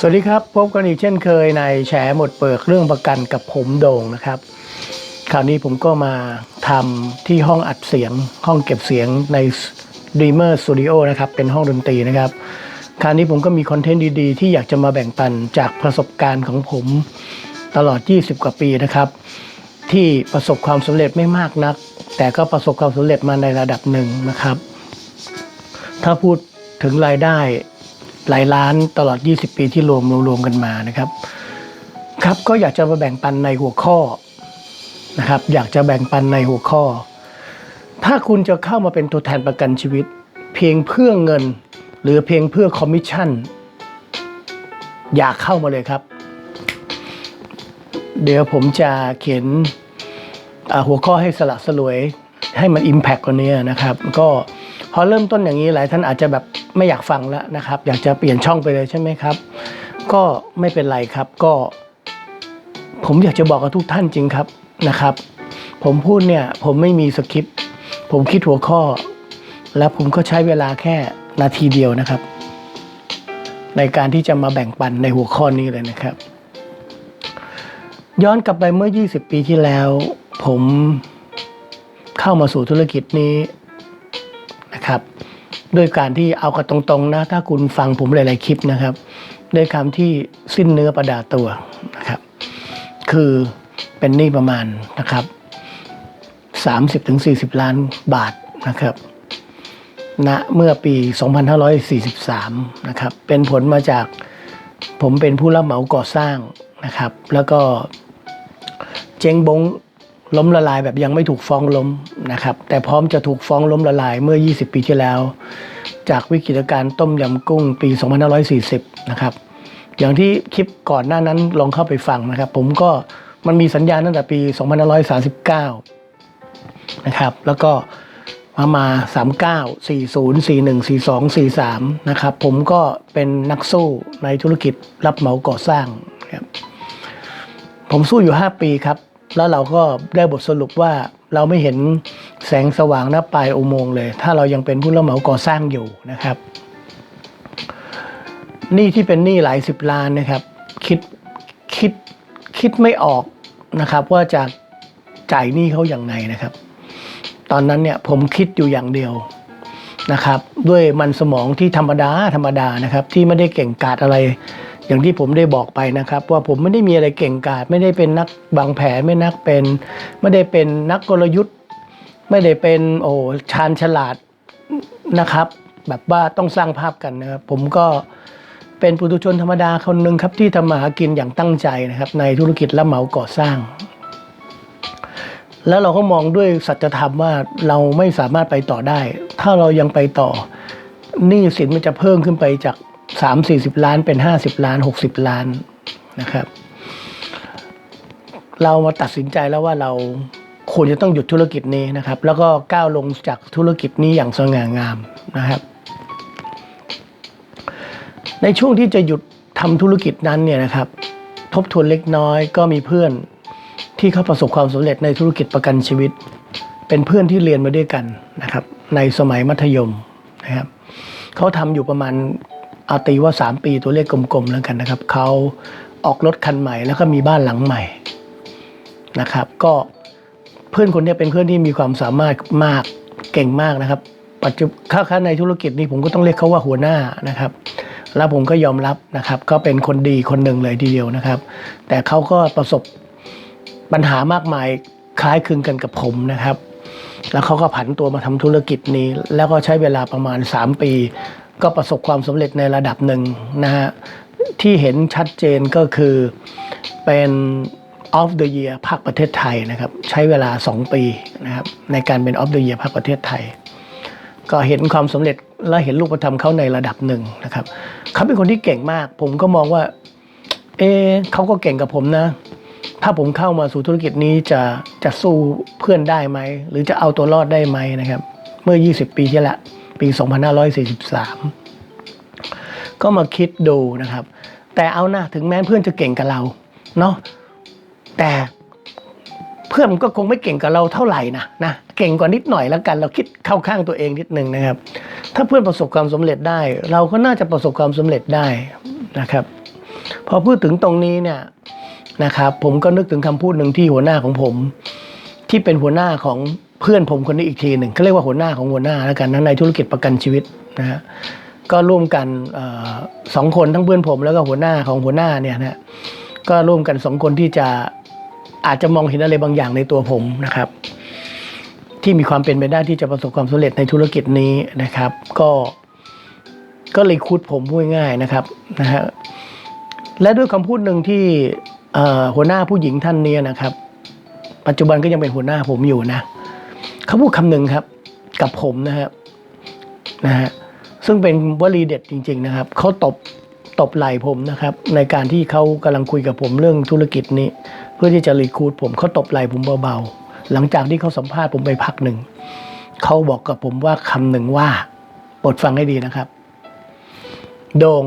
สวัสดีครับ พบกันอีกเช่นเคยในแฉหมดเปิกเรื่องประกันกับผมโด่งนะครับ คราวนี้ผมก็มาทำที่ห้องอัดเสียง ห้องเก็บเสียงใน Dreamer Studio นะครับ เป็นห้องดนตรีนะครับ คราวนี้ผมก็มีคอนเทนต์ดีๆ ที่อยากจะมาแบ่งปันจากประสบการณ์ของผมตลอด 20 กว่าปีนะครับ ที่ประสบความสำเร็จไม่มากนัก แต่ก็ประสบความสำเร็จมาในระดับหนึ่งนะครับ ถ้าพูดถึงรายได้ หลายล้านตลอด 20 ปีที่รวมรวมกันมานะครับ ครับก็อยากจะมาแบ่งปันในหัวข้อนะครับ อยากจะแบ่งปันในหัวข้อ ถ้าคุณจะเข้ามาเป็นตัวแทนประกันชีวิต เพียงเพื่อเงิน หรือเพียงเพื่อคอมมิชชั่นอยากเข้ามาเลยครับ เดี๋ยวผมจะเขียนหัวข้อให้สละสลวยให้มัน Impact กว่านี้นะครับ ก็พอเริ่มต้นอย่างนี้หลายท่านอาจจะแบบ ไม่อยากฟังแล้วนะครับ อยากจะเปลี่ยนช่องไปเลยใช่ไหมครับ ก็ไม่เป็นไรครับก็ ผมอยากจะบอกกับทุกท่านจริงครับนะครับ ผมพูดเนี่ยผมไม่มีสคริปต์ผมคิดหัวข้อ แล้วผมก็ใช้เวลาแค่นาทีเดียวนะครับ ในการที่จะมาแบ่งปันในหัวข้อนี้เลยนะครับ ย้อนกลับไปเมื่อ 20 ปีที่แล้ว ผมเข้ามาสู่ธุรกิจนี้นะครับ ด้วยการที่เอากันตรงๆนะถ้าคุณฟังผมหลาย ๆ คลิปนะครับ ด้วยคำที่สิ้นเนื้อประดาตัวนะครับ คือเป็นหนี้ประมาณนะครับ30-40 ล้านบาทนะครับณเมื่อปี 2543 นะครับ เป็นผลมาจากผมเป็นผู้รับเหมาก่อสร้างนะครับ แล้วก็เจ๊งบง ล้มละลายแบบยังไม่ถูกฟ้องล้มนะครับ แต่พร้อมจะถูกฟ้องล้มละลายเมื่อ 20 ปีที่แล้ว จากวิกฤตการณ์ต้มยำกุ้งปี 2540 นะครับ อย่างที่คลิปก่อนหน้านั้นลองเข้าไปฟังนะครับ ผมก็มันมีสัญญาณตั้งแต่ปี 2539 นะครับ แล้วก็มามา 39 40 41 42 43 นะครับ ผมก็เป็นนักสู้ในธุรกิจรับเหมาก่อสร้างครับผมสู้อยู่ 5 ปีครับ แล้วเราก็ได้บทสรุปว่าเราไม่เห็นแสงสว่างน้าปลายอุโมงค์เลย ถ้าเรายังเป็นผู้รับเหมาก่อสร้างอยู่นะครับหนี้ที่เป็นหนี้หลายสิบล้านนะครับ คิดคิดคิดไม่ออกนะครับ ว่าจะจ่ายหนี้เขาอย่างไงนะครับ ตอนนั้นเนี่ยผมคิดอยู่อย่างเดียวนะครับ ด้วยมันสมองที่ธรรมดาธรรมดานะครับ ที่ไม่ได้เก่งกาจอะไร อย่างที่ผมได้บอกไปนะครับ ว่าผมไม่ได้มีอะไรเก่งกาจไม่ได้เป็นนักบางแผนไม่นักเป็น ไม่ได้เป็นนักกลยุทธ์ ไม่ได้เป็นโอ้ชาญฉลาดนะครับ แบบว่าต้องสร้างภาพกันนะครับ ผมก็เป็นปุถุชนธรรมดาคนหนึ่งครับที่ทำมาหากินอย่างตั้งใจนะครับ ในธุรกิจรับเหมาก่อสร้าง แล้วเราก็มองด้วยสัจธรรมว่าเราไม่สามารถไปต่อได้ ถ้าเรายังไปต่อหนี้สินมันจะเพิ่มขึ้นไปจาก 3 40ล้านเป็น50ล้าน60ล้านนะครับ เรามาตัดสินใจแล้วว่าเราควรจะต้องหยุดธุรกิจนี้นะครับ แล้วก็ก้าวลงจากธุรกิจนี้อย่างสง่างามนะครับ ในช่วงที่จะหยุดทำธุรกิจนั้นเนี่ยนะครับ ทบทวนเล็กน้อยก็มีเพื่อนที่เขาประสบความสำเร็จในธุรกิจประกันชีวิต เป็นเพื่อนที่เรียนมาด้วยกันนะครับ ในสมัยมัธยมนะครับเขาทำอยู่ประมาณ เอาตีว่า 3 ปีตัวเลขกลมๆแล้วกันนะครับเขาออกรถคันใหม่ แล้วก็มีบ้านหลังใหม่นะครับ ก็เพื่อนคนนี้เป็นเพื่อนที่มีความสามารถมากเก่งมากนะครับ ปัจจุบันค้าในธุรกิจนี้ผมก็ต้องเรียกเขาว่าหัวหน้านะครับ แล้วผมก็ยอมรับนะครับ ก็เป็นคนดีคนหนึ่งเลยทีเดียวนะครับ แต่เขาก็ประสบปัญหามากมายคล้ายคลึงกันกับผมนะครับ แล้วเขาก็ผันตัวมาทำธุรกิจนี้ แล้วก็ใช้เวลาประมาณ 3 ปี ก็ประสบความสำเร็จในระดับหนึ่งนะฮะที่เห็นชัดเจนก็คือเป็น of the year ภาคประเทศไทยนะครับ ใช้เวลา 2 ปีนะครับในการเป็น of the year ภาคประเทศไทย ก็เห็นความสำเร็จและเห็นรูปธรรมเขาในระดับหนึ่งนะครับเขาเป็นคนที่เก่งมาก ผมก็มองว่า เอเขาก็เก่งกับผมนะ ถ้าผมเข้ามาสู่ธุรกิจนี้จะจะสู้เพื่อนได้ไหม หรือจะเอาตัวรอดได้ไหมนะครับ เมื่อ 20 ปีที่และ ปี 2543 ก็มาคิดดูนะครับ แต่เอานะถึงแม้เพื่อนจะเก่งกับเราเนาะแต่เพื่อนมันก็คงไม่เก่งกับเราเท่าไหร่นะนะเก่งกว่านิดหน่อยแล้วกัน เราคิดเข้าข้างตัวเองนิดนึงนะครับ ถ้าเพื่อนประสบความสำเร็จได้ เราก็น่าจะประสบความสำเร็จได้นะครับ พอพูดถึงตรงนี้เนี่ยนะครับ ผมก็นึกถึงคำพูดหนึ่งที่หัวหน้าของผม ที่เป็นหัวหน้าของ เพื่อนผมคนนี้อีกทีหนึ่งเขาเรียกว่าหัวหน้าของหัวหน้าแล้วกันนะในธุรกิจประกันชีวิตนะฮะก็ร่วมกันออสองคนทั้งเพื่อนผมแล้วก็หัวหน้าของหัวหน้าเนี่ยนะก็ร่วมกันสองคนที่จะอาจจะมองเห็นอะไรบางอย่างในตัวผมนะครับ ที่มีความเป็นไปได้ที่จะประสบความสำเร็จในธุรกิจนี้นะครับ ก็ก็เลยคุดผมพูดง่ายๆนะครับนะฮะและด้วยคำพูดหนึ่งที่หัวหน้าผู้หญิงท่านเนี้นะครับ ปัจจุบันก็ยังเป็นหัวหน้าผมอยู่นะ เขาพูดคำหนึ่งครับ กับผมนะครับนะฮะซึ่งเป็นวลีเด็ดจริง ๆ นะครับเขาตบตบไหล่ผมนะครับ ในการที่เขากำลังคุยกับผมเรื่องธุรกิจนี้ เพื่อที่จะรีคูดผมเขาตบไหล่ผมเบาๆหลังจากที่เขาสัมภาษณ์ผมไปพักหนึ่งเขาบอกกับผมว่าคำหนึ่งว่าโปรดฟังให้ดีนะครับ โดง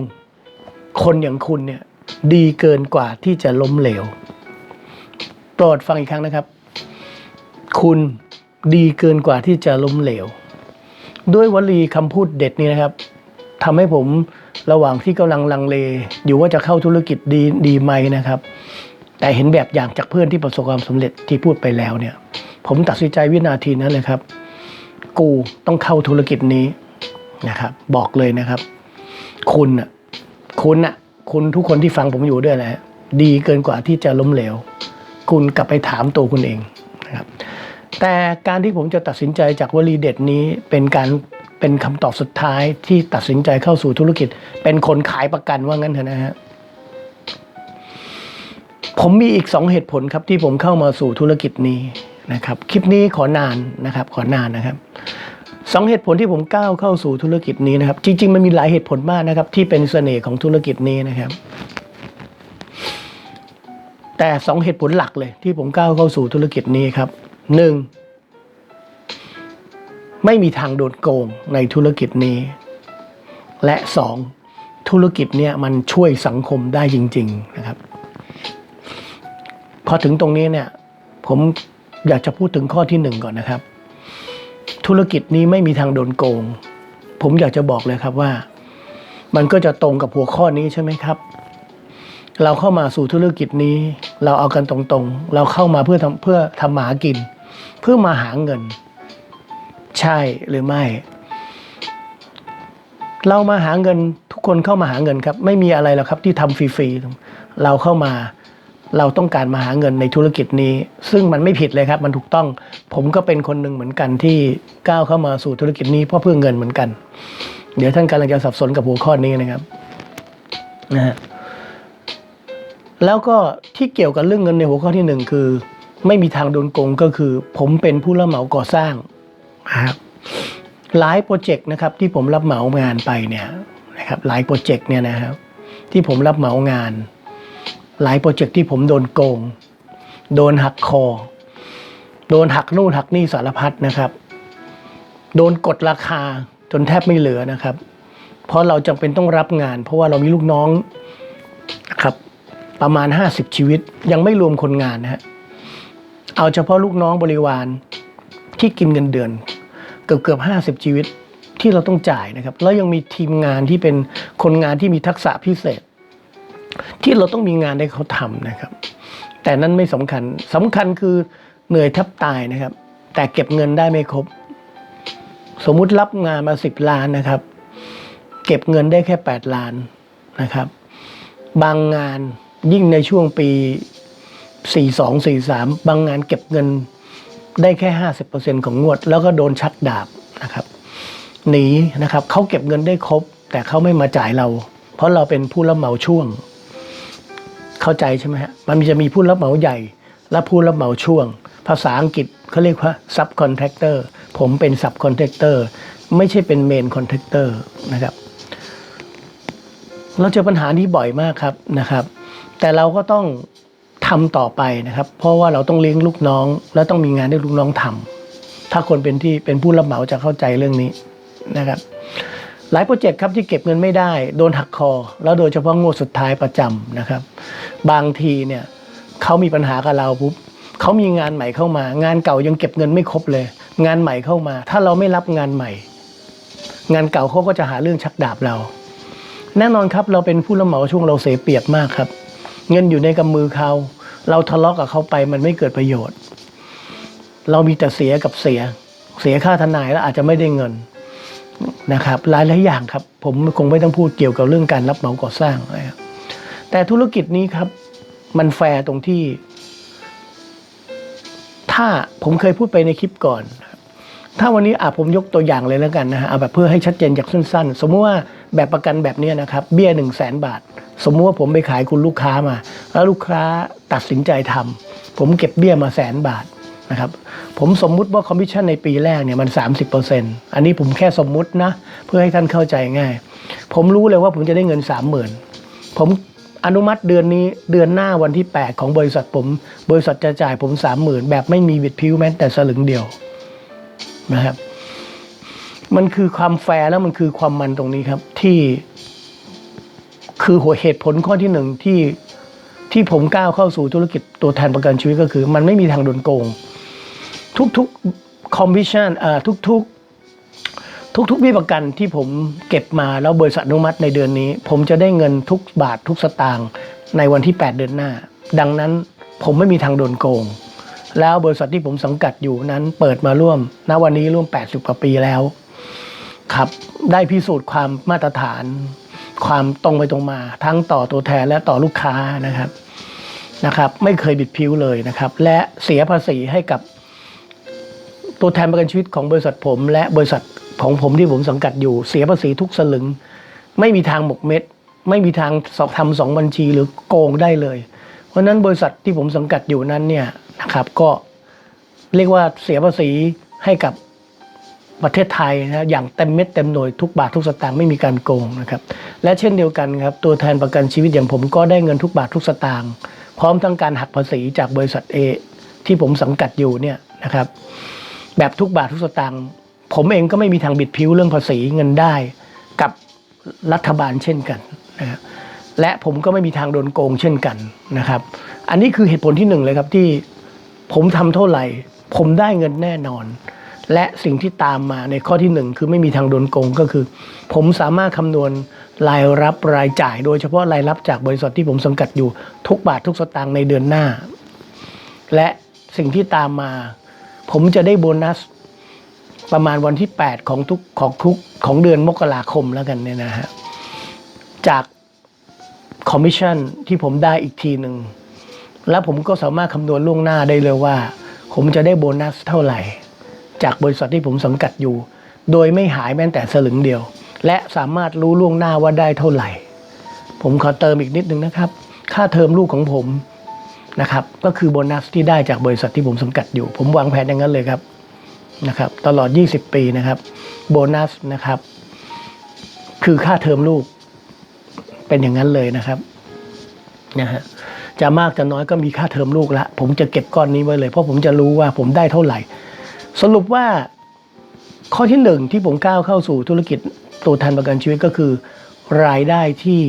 คนอย่างคุณเนี่ยดีเกินกว่าที่จะล้มเหลว โปรดฟังอีกครั้งนะครับ คุณ ดีเกินกว่าที่จะล้มเหลว ด้วยวลีคำพูดเด็ดนี้นะครับทำให้ผมระหว่างที่กำลังลังเล อยู่ว่าจะเข้าธุรกิจดีดีไหมนะครับ แต่เห็นแบบอย่างจากเพื่อนที่ประสบความสำเร็จที่พูดไปแล้วเนี่ย ผมตัดสินใจวินาทีนั้นเลยครับ กูต้องเข้าธุรกิจนี้นะครับ บอกเลยนะครับ คุณน่ะคุณน่ะคุณทุกคนที่ฟังผมอยู่ด้วยแหละดีเกินกว่าที่จะล้มเหลว คุณกลับไปถามตัวคุณเอง แต่การที่ผมจะตัดสินใจจากวลีเด็ดนี้เป็นการเป็นคำตอบสุดท้ายที่ตัดสินใจเข้าสู่ธุรกิจ เป็นคนขายประกันว่างั้นเถอะนะฮะผมมีอีกสองเหตุผลครับที่ผมเข้ามาสู่ธุรกิจนี้นะครับ คลิปนี้ขอนานนะครับ ขอนานนะครับสองเหตุผลที่ผมก้าวเข้าสู่ธุรกิจนี้นะครับ จริง ๆ มันมีหลายเหตุผลมากนะครับ ที่เป็นเสน่ห์ของธุรกิจนี้นะครับ แต่สองเหตุผลหลักเลยที่ผมก้าวเข้าสู่ธุรกิจนี้ครับ หนึ่งไม่มีทางโดนโกงในธุรกิจนี้ และสองธุรกิจเนี่ยมันช่วยสังคมได้จริง ๆนะครับ พอถึงตรงนี้เนี่ย ผมอยากจะพูดถึงข้อที่หนึ่งก่อนนะครับ ธุรกิจนี้ไม่มีทางโดนโกง ผมอยากจะบอกเลยครับว่า มันก็จะตรงกับหัวข้อนี้ใช่ไหมครับ เราเข้ามาสู่ธุรกิจนี้ เราเอากันตรงๆ เราเข้ามาเพื่อทำเพื่อทำหมากิน เพื่อมาหาเงิน ใช่หรือไม่ เรามาหาเงินทุกคนเข้ามาหาเงินครับ ไม่มีอะไรหรอกครับที่ทำฟรีๆเราเข้ามาเราต้องการมาหาเงินในธุรกิจนี้ ซึ่งมันไม่ผิดเลยครับ มันถูกต้อง ผมก็เป็นคนหนึ่งเหมือนกันที่ก้าวเข้ามาสู่ธุรกิจนี้เพราะเพื่อเงินเหมือนกัน เดี๋ยวท่านกำลังจะสับสนกับหัวข้อนี้นะครับนะฮะแล้วก็ที่เกี่ยวกับเรื่องเงินในหัวข้อที่หนึ่งคือ ไม่มีทางโดนโกงก็คือ ผมเป็นผู้รับเหมาก่อสร้างนะครับหลายโปรเจกต์นะครับที่ผมรับเหมางานไปเนี่ยนะครับหลายโปรเจกต์เนี่ยนะครับ ที่ผมรับเหมางาน หลายโปรเจกต์ที่ผมโดนโกง โดนหักคอ โดนหักนู่นหักนี่สารพัดนะครับ โดนกดราคาจนแทบไม่เหลือนะครับ เพราะเราจำเป็นต้องรับงาน เพราะว่าเรามีลูกน้องนะครับประมาณ 50 ชีวิตยังไม่รวมคนงานนะฮะ เอาเฉพาะลูกน้องบริวารที่กินเงินเดือน เกือบเกือบห้าสิบชีวิตที่เราต้องจ่ายนะครับ แล้วยังมีทีมงานที่เป็นคนงานที่มีทักษะพิเศษ ที่เราต้องมีงานให้เขาทำนะครับ แต่นั้นไม่สำคัญสำคัญคือเหนื่อยแทบตายนะครับ แต่เก็บเงินได้ไม่ครบ สมมุติรับงานมาสิบล้านนะครับ เก็บเงินได้แค่แปดล้านนะครับ บางงานยิ่งในช่วงปี 42 43 บางงานเก็บเงินได้แค่ 50%ของงวด แล้วก็โดนชักดาบนะครับหนีนะครับเขาเก็บเงินได้ครบ แต่เขาไม่มาจ่ายเรา เพราะเราเป็นผู้รับเหมาช่วง เข้าใจใช่ไหมฮะมันจะมีผู้รับเหมาใหญ่ และผู้รับเหมาช่วง ภาษาอังกฤษเขาเรียกว่า subcontractor ผมเป็น subcontractor ไม่ใช่เป็น main contractor นะครับเราเจอปัญหานี้บ่อยมากครับนะครับ แต่เราก็ต้อง ทำต่อไปนะครับ เพราะว่าเราต้องเลี้ยงลูกน้อง และต้องมีงานให้ลูกน้องทำถ้าคนเป็นที่เป็นผู้รับเหมาจะเข้าใจเรื่องนี้นะครับ หลายโปรเจกต์ครับที่เก็บเงินไม่ได้ โดนหักคอ แล้วโดยเฉพาะงวดสุดท้ายประจำนะครับ บางทีเนี่ยเขามีปัญหากับเราปุ๊บเขามีงานใหม่เข้ามา งานเก่ายังเก็บเงินไม่ครบเลย งานใหม่เข้ามา ถ้าเราไม่รับงานใหม่ งานเก่าเขาก็จะหาเรื่องชักดาบเรา แน่นอนครับเราเป็นผู้รับเหมาช่วงเราเสียเปรียบมากครับ เงินอยู่ในกำมือเขา เราทะเลาะกับเขาไปมันไม่เกิดประโยชน์ เรามีแต่เสียกับเสีย เสียค่าทนายแล้วอาจจะไม่ได้เงินนะครับหลายหลายอย่างครับ ผมคงไม่ต้องพูดเกี่ยวกับเรื่องการรับเหมาก่อสร้างนะครับแต่ธุรกิจนี้ครับ มันแฟร์ตรงที่ ถ้าผมเคยพูดไปในคลิปก่อน ถ้าวันนี้อะผมยกตัวอย่างเลยแล้วกันนะฮะเอาแบบเพื่อให้ชัดเจนจากสั้นๆ สมมุติว่าแบบประกันแบบนี้นะครับเบี้ยหนึ่งแสนบาท สมมุติว่าผมไปขายคุณลูกค้ามา แล้วลูกค้าตัดสินใจทำผมเก็บเบี้ยมาแสนบาทนะครับผมสมมุติว่าคอมมิชชั่นในปีแรกเนี่ยมัน 30%อันนี้ผมแค่สมมุตินะ เพื่อให้ท่านเข้าใจง่าย ผมรู้เลยว่าผมจะได้เงิน 30,000 ผมอนุมัติเดือนนี้เดือนหน้าวันที่ 8 ของบริษัทผม บริษัทจะจ่ายผม 30,000 แบบไม่มีบิดพิ้วแม้แต่สลึงเดียว นะครับ มันคือความแฟร์แล้วมันคือความมันตรงนี้ครับ ที่คือหัวเหตุผลข้อที่หนึ่งที่ที่ผมก้าวเข้าสู่ธุรกิจตัวแทนประกันชีวิตก็คือ มันไม่มีทางโดนโกง ทุกๆคอมมิชชั่นอ่าทุกๆ ทุกๆวิประกันที่ผมเก็บมาแล้วบริษัทอนุมัติในเดือนนี้ ผมจะได้เงินทุกบาททุกสตางค์ในวันที่ 8 เดือนหน้า ดังนั้นผมไม่มีทางโดนโกง แล้วบริษัทที่ผมสังกัดอยู่นั้นเปิดมาร่วมณวันนี้ร่วม 80กว่าปีแล้ว ครับ ได้พิสูจน์ความมาตรฐาน ความตรงไปตรงมา ทั้งต่อตัวแทนและต่อลูกค้านะครับนะครับ ไม่เคยบิดพิ้วเลยนะครับ และเสียภาษีให้กับตัวแทนประกันชีวิตของบริษัทผม และบริษัทของผมที่ผมสังกัดอยู่ เสียภาษีทุกสลึง ไม่มีทางหมกเม็ด ไม่มีทางสอบทำสองบัญชีหรือโกงได้เลย เพราะฉะนั้นบริษัทที่ผมสังกัดอยู่นั้นเนี่ย นะครับ ก็เรียกว่าเสียภาษีให้กับประเทศไทยนะอย่างเต็มเม็ดเต็มหน่วยทุกบาททุกสตางค์ไม่มีการโกงนะครับและเช่นเดียวกันครับตัวแทนประกันชีวิตอย่างผมก็ได้เงินทุกบาททุกสตางค์พร้อมทั้งการหักภาษีจากบริษัทเอที่ผมสังกัดอยู่เนี่ยนะครับ แบบทุกบาททุกสตางค์ผมเองก็ไม่มีทางบิดพิ้วเรื่องภาษีเงินได้กับรัฐบาลเช่นกันนะครับและผมก็ไม่มีทางโดนโกงเช่นกันนะครับ อันนี้คือเหตุผลที่หนึ่งเลยครับที่ ผมทำเท่าไหร่ ผมได้เงินแน่นอน และสิ่งที่ตามมาในข้อที่หนึ่งคือไม่มีทางโดนโกงก็คือ ผมสามารถคำนวณรายรับรายจ่าย โดยเฉพาะรายรับจากบริษัทที่ผมสังกัดอยู่ทุกบาททุกสตางค์ในเดือนหน้า และสิ่งที่ตามมา ผมจะได้โบนัสประมาณวันที่ 8 ของทุกของทุกของเดือนมกราคมแล้วกันเนี่ยนะฮะจากคอมมิชชั่นที่ผมได้อีกทีหนึ่ง แล้วผมก็สามารถคำนวณล่วงหน้าได้เลยว่า ผมจะได้โบนัสเท่าไหร่ จากบริษัทที่ผมสังกัดอยู่ โดยไม่หายแม้แต่สลึงเดียว และสามารถรู้ล่วงหน้าว่าได้เท่าไหร่ ผมขอเติมอีกนิดนึงนะครับ ค่าเทอมลูกของผมนะครับ ก็คือโบนัสที่ได้จากบริษัทที่ผมสังกัดอยู่ ผมวางแผนอย่างนั้นเลยครับนะครับ ตลอด 20 ปีนะครับ โบนัสนะครับ คือค่าเทอมลูกเป็นอย่างนั้นเลยนะครับนะฮะ จะมากจะน้อยก็มีค่าเทอมลูกละผมจะเก็บก้อนนี้ไว้เลย เพราะผมจะรู้ว่าผมได้เท่าไหร่ สรุปว่าข้อที่หนึ่งที่ผมก้าวเข้าสู่ธุรกิจตัวแทนประกันชีวิตก็คือ รายได้ที่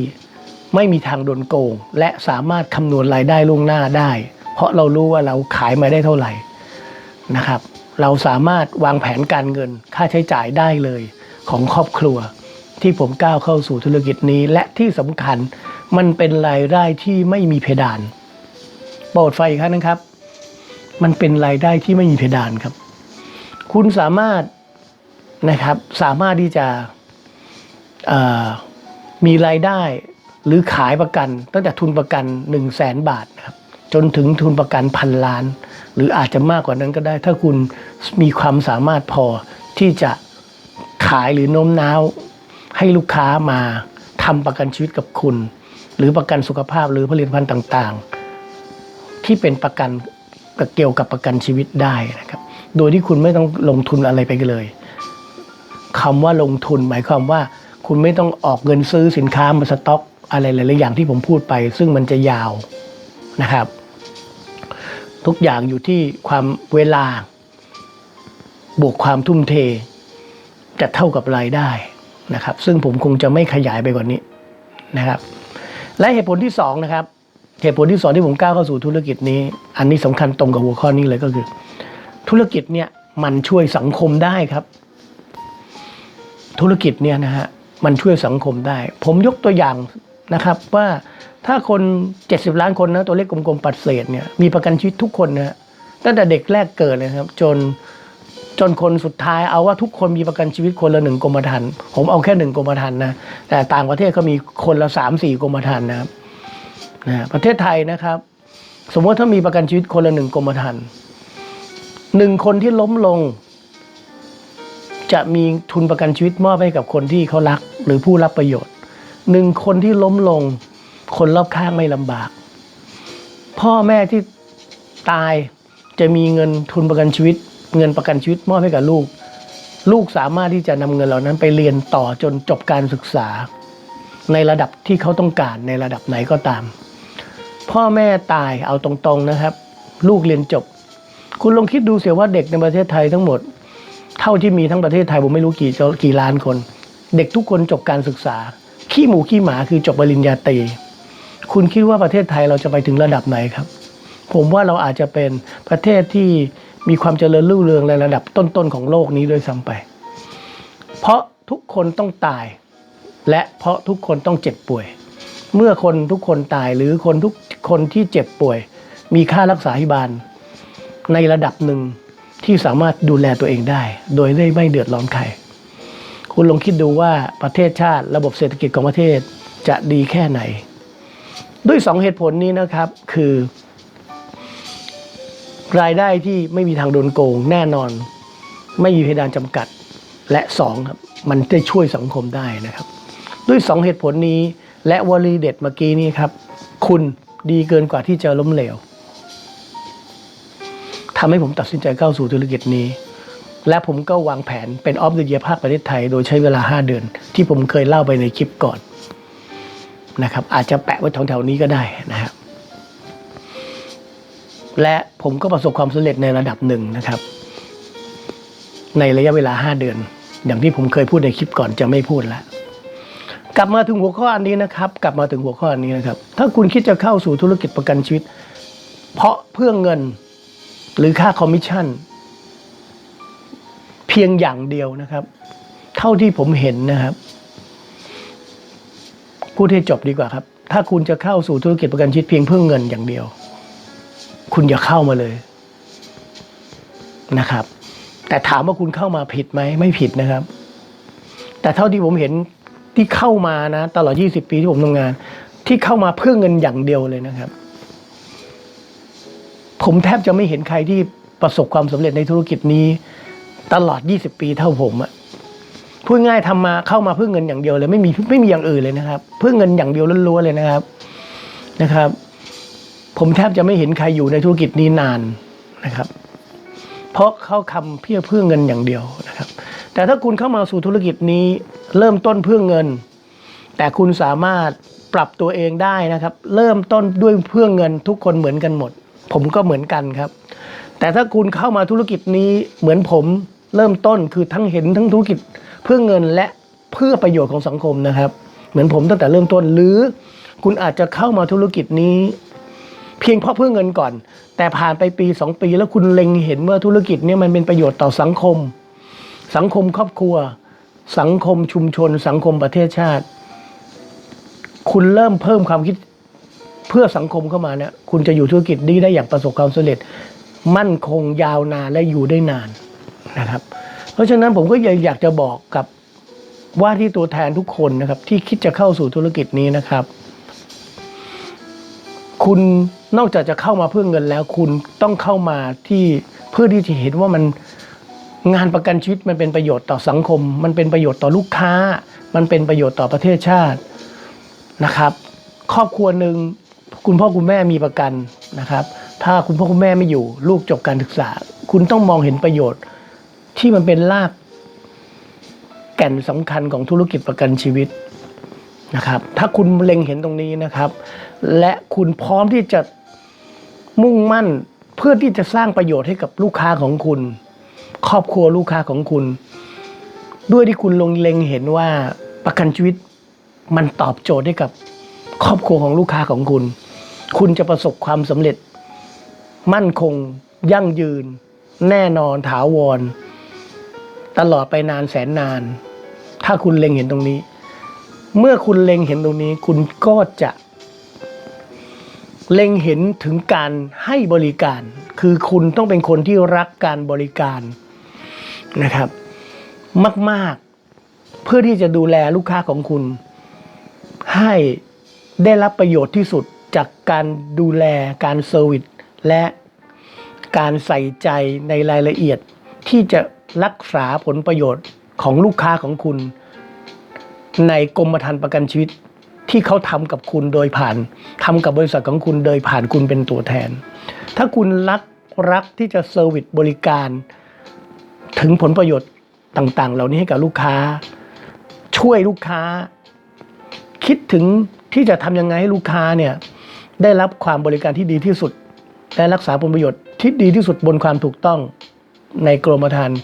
ไม่มีทางโดนโกง และสามารถคำนวณรายได้ล่วงหน้าได้ เพราะเรารู้ว่าเราขายมาได้เท่าไหร่นะครับ เราสามารถวางแผนการเงินค่าใช้จ่ายได้เลยของครอบครัว ที่ผมก้าวเข้าสู่ธุรกิจนี้ และที่สำคัญมันเป็นรายได้ที่ไม่มีเพดานโปรดไฟอีกครั้งนะครับ มันเป็นรายได้ที่ไม่มีเพดานครับ คุณสามารถนะครับสามารถที่จะมีรายได้หรือขายประกัน ตั้งแต่ทุนประกัน1 0 0 0 0แสนบาทนะครับจนถึงทุนประกันพันล้าน หรืออาจจะมากกว่านั้นก็ได้ ถ้าคุณมีความสามารถพอที่จะขายหรือโน้มน้าว ให้ลูกค้ามาทำประกันชีวิตกับคุณ หรือประกันสุขภาพหรือผลิตภัณฑ์ต่างๆ ที่เป็นประกันเกี่ยวกับประกันชีวิตได้นะครับ โดยที่คุณไม่ต้องลงทุนอะไรไปเลยคำว่าลงทุนหมายความว่า คุณไม่ต้องออกเงินซื้อสินค้ามาสต็อก อะไรหลายๆอย่างที่ผมพูดไป ซึ่งมันจะยาวนะครับ ทุกอย่างอยู่ที่ความเวลาบวกความทุ่มเทจะเท่ากับรายได้ นะครับ ซึ่งผมคงจะไม่ขยายไปกว่านี้นะครับ และเหตุผลที่สองนะครับเหตุผลที่สองที่ผมก้าวเข้าสู่ธุรกิจนี้ อันนี้สำคัญตรงกับหัวข้อนี้เลยก็คือ ธุรกิจเนี่ยมันช่วยสังคมได้ครับ ธุรกิจเนี่ยนะฮะมันช่วยสังคมได้ ผมยกตัวอย่างนะครับว่าถ้าคน 70 ล้านคนนะตัวเลขกลมๆปัดเศษเนี่ยมีประกันชีวิตทุกคนนะตั้งแต่เด็กแรกเกิดเลยครับ จน จนคนสุดท้ายเอาว่าทุกคนมีประกันชีวิตคนละหนึ่งกรมธรรม์ผมเอาแค่หนึ่งกรมธรรม์นะแต่ต่างประเทศเขามีคนละสามสี่กรมธรรม์นะครับนะประเทศไทยนะครับ สมมติถ้ามีประกันชีวิตคนละหนึ่งกรมธรรม์หนึ่งคนที่ล้มลง จะมีทุนประกันชีวิตมอบให้กับคนที่เขารัก หรือผู้รับประโยชน์หนึ่งคนที่ล้มลง คนรอบข้างไม่ลำบาก พ่อแม่ที่ตายจะมีเงินทุนประกันชีวิต เงินประกันชีวิตมอบให้กับลูก ลูกสามารถที่จะนำเงินเหล่านั้นไปเรียนต่อจนจบการศึกษา ในระดับที่เขาต้องการในระดับไหนก็ตาม พ่อแม่ตายเอาตรงๆนะครับ ลูกเรียนจบ คุณลองคิดดูเสียว่าเด็กในประเทศไทยทั้งหมด เท่าที่มีทั้งประเทศไทยผมไม่รู้กี่กี่ล้านคน เด็กทุกคนจบการศึกษา ขี้หมูขี้หมาคือจบปริญญาตรีคุณคิดว่าประเทศไทยเราจะไปถึงระดับไหนครับ ผมว่าเราอาจจะเป็นประเทศที่ มีความเจริญรุ่งเรืองในระดับต้นๆของโลกนี้ด้วยซ้ำไป เพราะทุกคนต้องตาย และเพราะทุกคนต้องเจ็บป่วย เมื่อคนทุกคนตายหรือคนทุกคนที่เจ็บป่วย มีค่ารักษาพยาบาล ในระดับหนึ่งที่สามารถดูแลตัวเองได้ โดยได้ไม่เดือดร้อนใคร คุณลองคิดดูว่าประเทศชาติระบบเศรษฐกิจของประเทศจะดีแค่ไหน ด้วยสองเหตุผลนี้นะครับคือ รายได้ที่ไม่มีทางโดนโกงแน่นอน ไม่มีเพดานจำกัดและสองครับมันได้ช่วยสังคมได้นะครับ ด้วยสองเหตุผลนี้และวลีเด็ดเมื่อกี้นี้ครับ คุณดีเกินกว่าที่จะล้มเหลวทำให้ผมตัดสินใจเข้าสู่ธุรกิจนี้ และผมก็วางแผนเป็นออฟเดอะเยียภาคประเทศไทย โดยใช้เวลา 5 เดือน ที่ผมเคยเล่าไปในคลิปก่อนนะครับอาจจะแปะไว้แถวๆนี้ก็ได้นะครับ และผมก็ประสบความสำเร็จในระดับหนึ่งนะครับ ในระยะเวลา 5 เดือน อย่างที่ผมเคยพูดในคลิปก่อนจะไม่พูดแล้ว กลับมาถึงหัวข้ออันนี้นะครับ กลับมาถึงหัวข้ออันนี้นะครับ ถ้าคุณคิดจะเข้าสู่ธุรกิจประกันชีวิต เพราะเพื่อเงินหรือค่าคอมมิชชั่น เพียงอย่างเดียวนะครับ เท่าที่ผมเห็นนะครับพูดให้จบดีกว่าครับ ถ้าคุณจะเข้าสู่ธุรกิจประกันชีวิตเพียงเพื่อเงินอย่างเดียว คุณอย่าเข้ามาเลยนะครับ แต่ถามว่าคุณเข้ามาผิดไหมไม่ผิดนะครับ แต่เท่าที่ผมเห็นที่เข้ามานะ ตลอด 20 ปีที่ผมทำงาน ที่เข้ามาเพื่อเงินอย่างเดียวเลยนะครับ ผมแทบจะไม่เห็นใครที่ประสบความสำเร็จในธุรกิจนี้ ตลอด 20 ปีเท่าผมอะพูดง่ายทำมาเข้ามาเพื่อเงินอย่างเดียวเลย ไม่มีไม่มีอย่างอื่นเลยนะครับ เพื่อเงินอย่างเดียวล้วนๆเลยนะครับนะครับ ผมแทบจะไม่เห็นใครอยู่ในธุรกิจนี้นานนะครับ เพราะเขาคำเพื่อเพื่อเงินอย่างเดียวนะครับ แต่ถ้าคุณเข้ามาสู่ธุรกิจนี้เริ่มต้นเพื่อเงิน แต่คุณสามารถปรับตัวเองได้นะครับ เริ่มต้นด้วยเพื่อเงินทุกคนเหมือนกันหมด ผมก็เหมือนกันครับ แต่ถ้าคุณเข้ามาธุรกิจนี้เหมือนผมเริ่มต้นคือทั้งเห็นทั้งธุรกิจเพื่อเงินและเพื่อประโยชน์ของสังคมนะครับ เหมือนผมตั้งแต่เริ่มต้นหรือคุณอาจจะเข้ามาธุรกิจนี้ เพียงเพราะเพื่อเงินก่อน แต่ผ่านไปปีสองปี แล้วคุณเล็งเห็นว่าธุรกิจเนี้มันเป็นประโยชน์ต่อสังคม สังคมครอบครัว สังคมชุมชน สังคมประเทศชาติ คุณเริ่มเพิ่มความคิดเพื่อสังคมเข้ามาเนี่ยคุณจะอยู่ธุรกิจนี้ได้อย่างประสบความสำเร็จ มั่นคงยาวนานและอยู่ได้นานนะครับ เพราะฉะนั้นผมก็อยากจะบอกกับว่าที่ตัวแทนทุกคนนะครับ ที่คิดจะเข้าสู่ธุรกิจนี้นะครับ คุณนอกจากจะเข้ามาเพื่อเงินแล้ว คุณต้องเข้ามาที่เพื่อที่จะเห็นว่ามันงานประกันชีวิตมันเป็นประโยชน์ต่อสังคม มันเป็นประโยชน์ต่อลูกค้า มันเป็นประโยชน์ต่อประเทศชาตินะครับ ครอบครัวหนึ่งคุณพ่อคุณแม่มีประกันนะครับ ถ้าคุณพ่อคุณแม่ไม่อยู่ ลูกจบการศึกษา คุณต้องมองเห็นประโยชน์ ที่มันเป็นรากแก่นสำคัญของธุรกิจประกันชีวิต นะครับ ถ้าคุณเล็งเห็นตรงนี้นะครับ และคุณพร้อมที่จะมุ่งมั่นเพื่อที่จะสร้างประโยชน์ให้กับลูกค้าของคุณ ครอบครัวลูกค้าของคุณ ด้วยที่คุณลงเล็งเห็นว่าประกันชีวิตมันตอบโจทย์ให้กับครอบครัวของลูกค้าของคุณ คุณจะประสบความสำเร็จ มั่นคง ยั่งยืน แน่นอนถาวร ตลอดไปนานแสนนาน ถ้าคุณเล็งเห็นตรงนี้ เมื่อคุณเล็งเห็นตรงนี้ คุณก็จะ เล็งเห็นถึงการให้บริการ คือคุณต้องเป็นคนที่รักการบริการนะครับ มากๆ เพื่อที่จะดูแลลูกค้าของคุณ ให้ได้รับประโยชน์ที่สุดจากการดูแลการเซอร์วิสและการใส่ใจในรายละเอียดที่จะรักษาผลประโยชน์ของลูกค้าของคุณ ในกรมธรรม์ประกันชีวิตที่เขาทำกับคุณโดยผ่านทำกับบริษัทของคุณโดยผ่านคุณเป็นตัวแทน ถ้าคุณรักรักที่จะเซอร์วิสบริการ ถึงผลประโยชน์ต่าง ๆ เหล่านี้ให้กับลูกค้า ช่วยลูกค้า คิดถึงที่จะทำยังไงให้ลูกค้าเนี่ยได้รับความบริการที่ดีที่สุด และรักษาผลประโยชน์ที่ดีที่สุดบนความถูกต้องในกรมธรรม์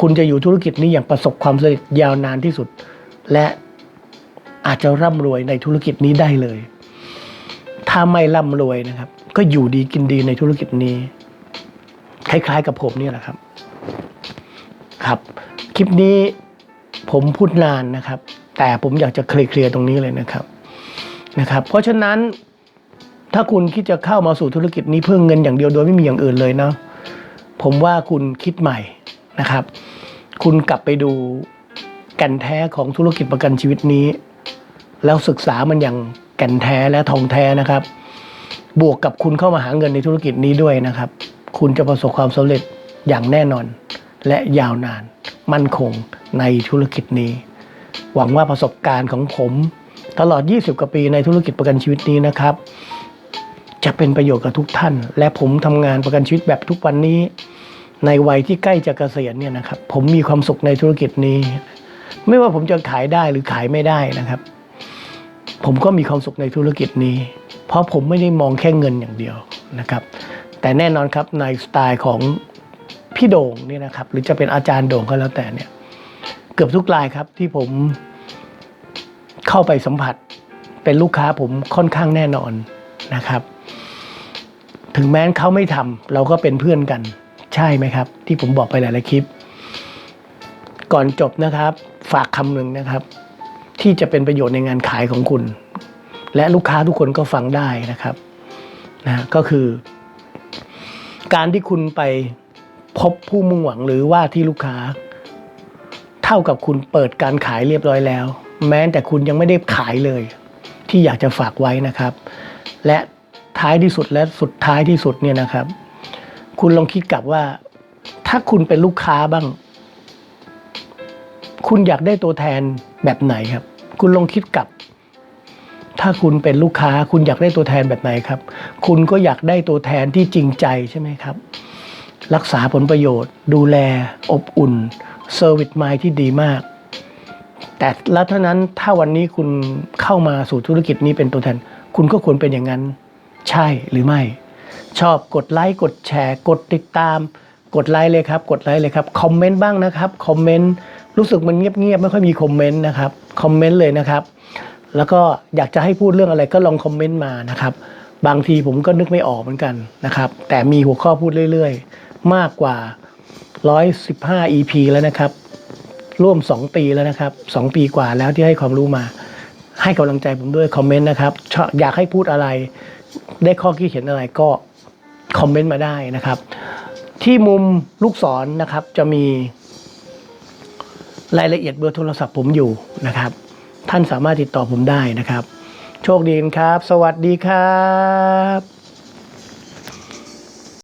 คุณจะอยู่ธุรกิจนี้อย่างประสบความสำเร็จยาวนานที่สุด และ อาจจะร่ำรวยในธุรกิจนี้ได้เลย ถ้าไม่ร่ำรวยนะครับ ก็อยู่ดีกินดีในธุรกิจนี้ คล้ายๆกับผมนี่แหละครับ ครับ คลิปนี้ผมพูดนานนะครับ แต่ผมอยากจะเคลียร์ตรงนี้เลยนะครับนะครับ เพราะฉะนั้นถ้าคุณคิดจะเข้ามาสู่ธุรกิจนี้เพื่อเงินอย่างเดียวโดยไม่มีอย่างอื่นเลยเนาะผมว่าคุณคิดใหม่นะครับ คุณกลับไปดูแก่นแท้ของธุรกิจประกันชีวิตนี้ แล้วศึกษามันอย่างแก่นแท้และทองแท้นะครับ บวกกับคุณเข้ามาหาเงินในธุรกิจนี้ด้วยนะครับ คุณจะประสบความสำเร็จอย่างแน่นอน และยาวนาน มั่นคงในธุรกิจนี้ หวังว่าประสบการณ์ของผม ตลอด 20 กว่าปีในธุรกิจประกันชีวิตนี้นะครับ จะเป็นประโยชน์กับทุกท่าน และผมทำงานประกันชีวิตแบบทุกวันนี้ ในวัยที่ใกล้จะเกษียณเนี่ยนะครับ ผมมีความสุขในธุรกิจนี้ ไม่ว่าผมจะขายได้หรือขายไม่ได้นะครับ ผมก็มีความสุขในธุรกิจนี้ เพราะผมไม่ได้มองแค่เงินอย่างเดียวนะครับ แต่แน่นอนครับในสไตล์ของพี่โด่งเนี่ยนะครับ หรือจะเป็นอาจารย์โด่งก็แล้วแต่เนี่ยเกือบทุกรายครับที่ผมเข้าไปสัมผัสเป็นลูกค้าผมค่อนข้างแน่นอนนะครับ ถึงแม้นเขาไม่ทำเราก็เป็นเพื่อนกัน ใช่ไหมครับ ที่ผมบอกไปหลายๆคลิป ก่อนจบนะครับ ฝากคำหนึ่งนะครับ ที่จะเป็นประโยชน์ในงานขายของคุณ และลูกค้าทุกคนก็ฟังได้นะครับนะก็คือ การที่คุณไปพบผู้มุ่งหวังหรือว่าที่ลูกค้า เท่ากับคุณเปิดการขายเรียบร้อยแล้ว แม้แต่คุณยังไม่ได้ขายเลย ที่อยากจะฝากไว้นะครับ และท้ายที่สุดและสุดท้ายที่สุดเนี่ยนะครับ คุณลองคิดกลับว่า ถ้าคุณเป็นลูกค้าบ้าง คุณอยากได้ตัวแทนแบบไหนครับ คุณลองคิดกลับ ถ้าคุณเป็นลูกค้า คุณอยากได้ตัวแทนแบบไหนครับ คุณก็อยากได้ตัวแทนที่จริงใจใช่ไหมครับ รักษาผลประโยชน์ ดูแล อบอุ่นเซอร์วิสไมที่ดีมาก แต่แล้วเท่านั้นถ้าวันนี้คุณเข้ามาสู่ธุรกิจนี้เป็นตัวแทน คุณก็ควรเป็นอย่างนั้น ใช่หรือไม่ ชอบกดไลค์กดแชร์ กดติดตาม กดไลค์เลยครับ กดไลค์เลยครับ คอมเมนต์บ้างนะครับ คอมเมนต์ รู้สึกมันเงียบๆไม่ค่อยมีคอมเมนต์นะครับคอมเมนต์เลยนะครับ แล้วก็อยากจะให้พูดเรื่องอะไรก็ลองคอมเมนต์มานะครับ บางทีผมก็นึกไม่ออกเหมือนกันนะครับ แต่มีหัวข้อพูดเรื่อยๆ มากกว่า 115 EP แล้วนะครับ ร่วม 2 ปีแล้วนะครับ 2 ปีกว่าแล้วที่ให้ความรู้มา ให้กำลังใจผมด้วยคอมเมนต์นะครับอบอยากให้พูดอะไร ได้ข้อคิดเห็นอะไรก็คอมเมนต์มาได้นะครับ ที่มุมลูกศรนะครับจะมี รายละเอียดเบอร์โทรศัพท์ผมอยู่นะครับ ท่านสามารถติดต่อผมได้นะครับ โชคดีครับ สวัสดีครับ